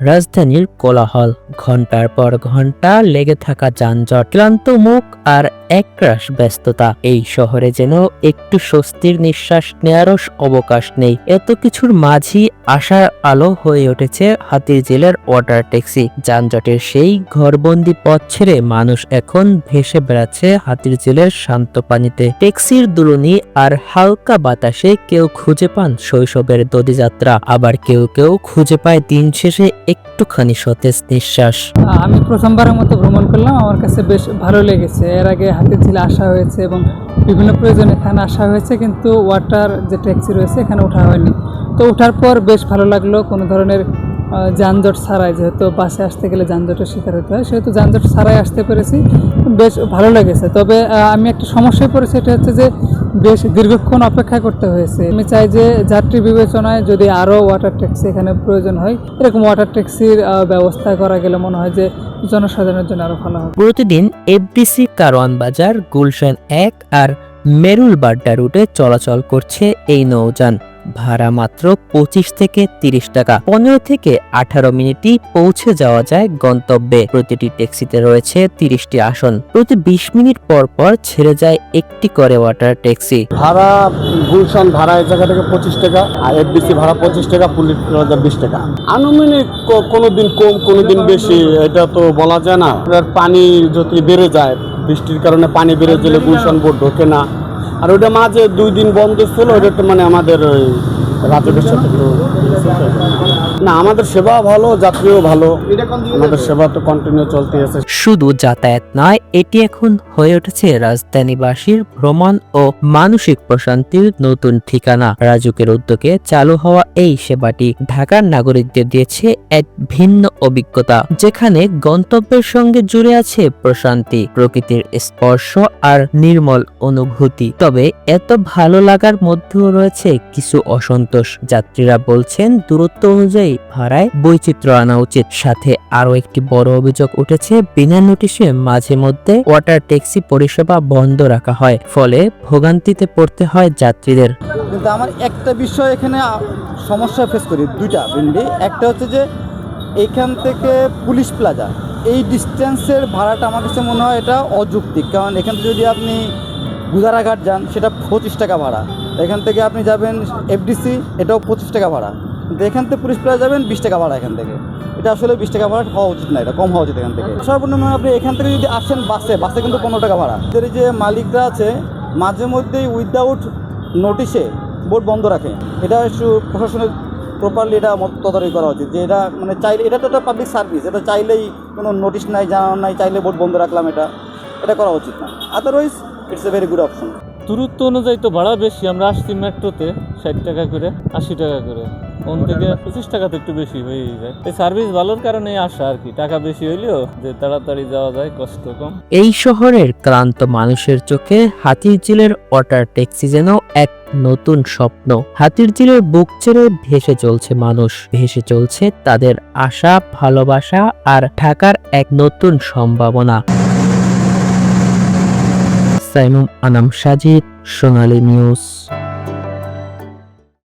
রাজধানীর কোলাহল। ঘণ্টার পর ঘণ্টা লেগে থাকা যানজট ক্লান্ত মুখ আর একরাশ ব্যস্ততা। এই শহরে যেন একটু স্বস্তির নিঃশ্বাস নেয়ারও অবকাশ নেই। এত কিছুর মাঝি আশার আলো হয়ে উঠেছে হাতির জেলের ওয়াটার ট্যাক্সি। যানজটের সেই ঘরবন্দি পথ ছেড়ে মানুষ এখন ভেসে বেড়াচ্ছে হাতির জেলের শান্ত পানিতে। ট্যাক্সির দুলুনি আর হালকা বাতাসে কেউ খুঁজে পান শৈশবের দদিযাত্রা। আবার কেউ কেউ খুঁজে পায় দিন শেষে একটুখানি সতেজ নিঃশ্বাস। আমি প্রথমবারের মতো ভ্রমণ করলাম। আমার কাছে বেশ ভালো লেগেছে। এর আগে হাতির ঝিলে আসা হয়েছে এবং বিভিন্ন প্রয়োজনে এখানে আসা হয়েছে, কিন্তু ওয়াটার যে ট্যাক্সি রয়েছে এখানে ওঠা হয়নি। তো ওঠার পর বেশ ভালো লাগল, কোনো ধরনের যানজট ছাড়াই, যেহেতু বাসে আসতে গেলে যানজটের শিকার হতে হয়, সেহেতু যানজট ছাড়াই আসতে পেরেছি। বেশ ভালো লেগেছে। তবে আমি একটা সমস্যায় পড়েছি এটা হচ্ছে যে বেশ দীর্ঘক্ষণ অপেক্ষা করতে হয়েছে। আমি চাই যে যাত্রী বিবেচনায় যদি আরও ওয়াটার ট্যাক্সি এখানে প্রয়োজন হয়, এরকম ওয়াটার ট্যাক্সির ব্যবস্থা করা গেলে মনে হয় যে জনসাধারণের জন্য আরও ভালো হবে। প্রতিদিন এফডিসি কারওয়ান বাজার, গুলশান এক আর মেরুল বাড্ডা রুটে চলাচল করছে এই নৌযান। ভাড়া মাত্র পঁচিশ থেকে তিরিশ টাকা। পনেরো থেকে আঠারো মিনিটই পৌঁছে যাওয়া যায় গন্তব্যে। প্রতিটি ট্যাক্সিতে রয়েছে তিরিশটি আসন। প্রতি বিশ মিনিট পর পর ছেড়ে যায় একটি করে ওয়াটার ট্যাক্সি। ভাড়া, গুলশান ভাড়া এই জায়গা থেকে পঁচিশ টাকা, আর এফডিসি ভাড়া পঁচিশ টাকা, পুলিশ বিশ টাকা। আনুমানিক ক- কোনো দিন কম কোনো দিন বেশি, এটা তো বলা যায় না। পানি যদি বেড়ে যায়, বৃষ্টির কারণে পানি বেড়ে গেলে গুলশান বোর্ড ঢোকে না। আর ওটা মাঝে দুই দিন বন্ধ ছিল ওটা তো মানে আমাদের ওই রাজকের সাথে একটু না আমাদের সেবা ভালো যাত্রীও ভালো। আমাদের সেবা তো কন্টিনিউ চলতে আছে। শুধু যাতায়াত নয় এটি এখন হয়ে উঠেছে রাজধানীবাসীর ভ্রমণ ও মানসিক প্রশান্তির নতুন ঠিকানা। রাজুকের উদ্যোগে চালু হওয়া এই সেবাটি ঢাকার নাগরিকদের দিয়েছে এক ভিন্ন অভিজ্ঞতা যেখানে গন্তব্যের সঙ্গে জুড়ে আছে প্রশান্তি প্রকৃতির স্পর্শ আর নির্মল অনুভূতি। তবে এত ভালো লাগার মধ্যেও রয়েছে কিছু অসন্তোষ। যাত্রীরা বলছেন, দূরত্ব অনুযায়ী ভাড়ায় বৈচিত্র্য আনা উচিত। সাথে আরও একটি বড় অভিযোগ উঠেছে, বিনা নোটিশে মাঝে মধ্যে ওয়াটার ট্যাক্সি পরিষেবা বন্ধ রাখা হয়, ফলে ভোগান্তিতে পড়তে হয় যাত্রীদের। কিন্তু আমার একটা বিষয় এখানে সমস্যা ফেস করি, দুইটা মেনলি একটা হচ্ছে যে এখান থেকে পুলিশ প্লাজা এই ডিস্টেন্সের ভাড়াটা আমার কাছে মনে হয় এটা অযৌক্তিক। কারণ এখান থেকে যদি আপনি গুদারাঘাট যান, সেটা পঁচিশ টাকা ভাড়া। এখান থেকে আপনি যাবেন এফডিসি এটাও পঁচিশ টাকা ভাড়া। কিন্তু এখান থেকে পুলিশ প্লাজা যাবেন বিশ টাকা ভাড়া এখান থেকে। এটা আসলে বিশ টাকা ভাড়া হওয়া উচিত না, এটা কম হওয়া উচিত এখান থেকে। সর্বনিম্ন আপনি এখান থেকে যদি আসেন বাসে বাসে কিন্তু পনেরো টাকা ভাড়া। এদের যে মালিকরা আছে, মাঝে মধ্যেই উইদাউট নোটিশে বোর্ড বন্ধ রাখে। এটা প্রশাসনের প্রপারলি এটা তদারকি করা উচিত যে এটা মানে চাইলে এটা তো একটা পাবলিক সার্ভিস এটা চাইলেই কোনো নোটিশ নাই, জানানো নাই, চাইলে বোর্ড বন্ধ রাখলাম এটা। এটা করা উচিত না। Otherwise it's a very good option দূরত্ব অনুযায়ী তো ভাড়া বেশি আমরা আসছি মেট্রোতে ষাট টাকা করে আশি টাকা করে। ওন থেকে পঁচিশ টাকা তো একটু বেশি হয়ে যায়। এই সার্ভিস ভালোর কারণে আসা আর কি। টাকা বেশি হইলেও যে তাড়াতাড়ি যাওয়া যায় কষ্ট কম। এই শহরের ক্লান্ত মানুষের চোখে হাতির ঝিলের ওয়াটার ট্যাক্সি যেন এক নতুন স্বপ্ন। হাতির ঝিলের বুক ছেড়ে ভেসে চলছে মানুষ। ভেসে চলছে তাদের আশা ভালোবাসা আর ঢাকার এক নতুন সম্ভাবনা। সাইমুম আনাম সাজিদ সোনালী নিউজ।